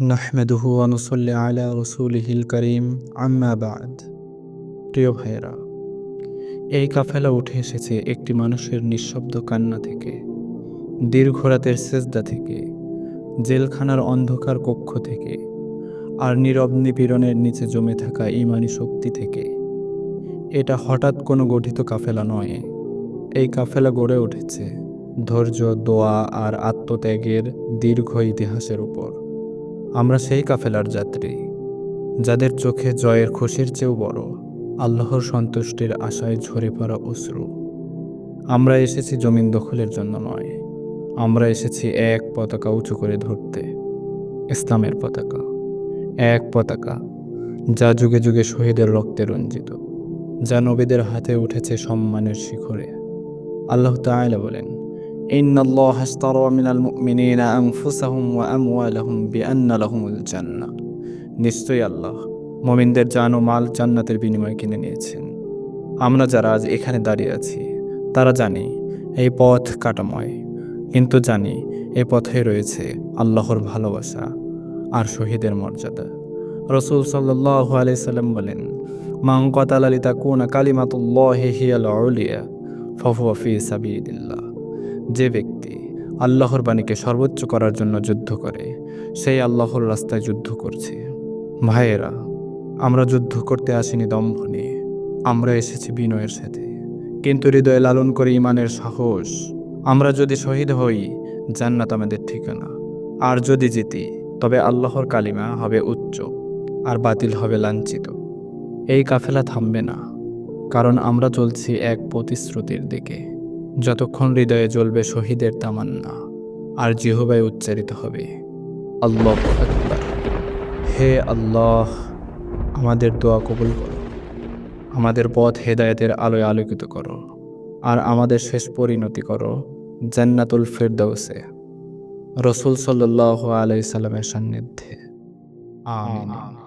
নাহমেদুহু আনুসল্লি আলা রসুলহিল করিম, আম্মা বাদ। প্রিয় ভাইয়েরা, এই কাফেলা উঠে এসেছে একটি মানুষের নিঃশব্দ কান্না থেকে, দীর্ঘ রাতের সেজদা থেকে, জেলখানার অন্ধকার কক্ষ থেকে, আর নীরব নিপীড়নের নিচে জমে থাকা ইমানি শক্তি থেকে। এটা হঠাৎ কোনো গঠিত কাফেলা নয়। এই কাফেলা গড়ে উঠেছে ধৈর্য, দোয়া আর আত্মত্যাগের দীর্ঘ ইতিহাসের উপর। আমরা সেই কাফেলার যাত্রী, যাদের চোখে জয়ের খুশির চেয়েও বড়, আল্লাহর সন্তুষ্টির আশায় ঝরে পড়া অশ্রু। আমরা এসেছি জমিন দখলের জন্য নয়, আমরা এসেছি এক পতাকা উঁচু করে ধরতে, ইসলামের পতাকা, এক পতাকা, যা যুগে যুগে শহীদের রক্তে রঞ্জিত, যা নবীদের হাতে উঠেছে সম্মানের শিখরে। আল্লাহ তাআলা বলেন إن الله اشترى من المؤمنين أنفسهم وأموالهم بأن لهم الجنة নিশ্চয়ই আল্লাহ মমিনদের জান ও মাল জান্নাতের বিনিময়ে কিনে নিয়েছেন আমরা যারা আজ এখানে দাঁড়িয়ে আছি তারা জানি এই পথ কাটাময় কিন্তু জানি এই পথে রয়েছে আল্লাহর ভালোবাসা আর শহীদের মর্যাদা রসুল সাল্লাহ আলাইসাল্লাম বলেন মাং কতালালিতা কোন কালিমাতুল্লাহ হিয়াল আউলিয়া ফফুয়া ফি সাবিদিল্লাহ যে ব্যক্তি আল্লাহর বাণীকে সর্বোচ্চ করার জন্য যুদ্ধ করে, সেই আল্লাহর রাস্তায় যুদ্ধ করছে। ভাইয়েরা, আমরা যুদ্ধ করতে আসিনি দম্ভ নিয়ে। আমরা এসেছি বিনয়ের সাথে। কিন্তু হৃদয়ে লালন করে ইমানের সাহস। আমরা যদি শহীদ হই, জান্নাত আমাদের ঠিকানা। আর যদি জিতি, তবে আল্লাহর কালিমা হবে উচ্চ আর বাতিল হবে লাঞ্ছিত। এই কাফেলা থামবে না, কারণ আমরা চলছি এক প্রতিশ্রুতির দিকে। যতক্ষণ হৃদয়ে জ্বলবে শহীদের তামান্না, আর জিহবায় উচ্চারিত হবে, আল্লাহ হে আল্লাহ, আমাদের দোয়া কবুল করো। আমাদের পথ হেদায়েতের আলোয় আলোকিত করো, আর আমাদের শেষ পরিণতি করো, জান্নাতুল ফেরদৌসে রসুল সাল্লাহ আলাই সাল্লামের সান্নিধ্যে। আমিন।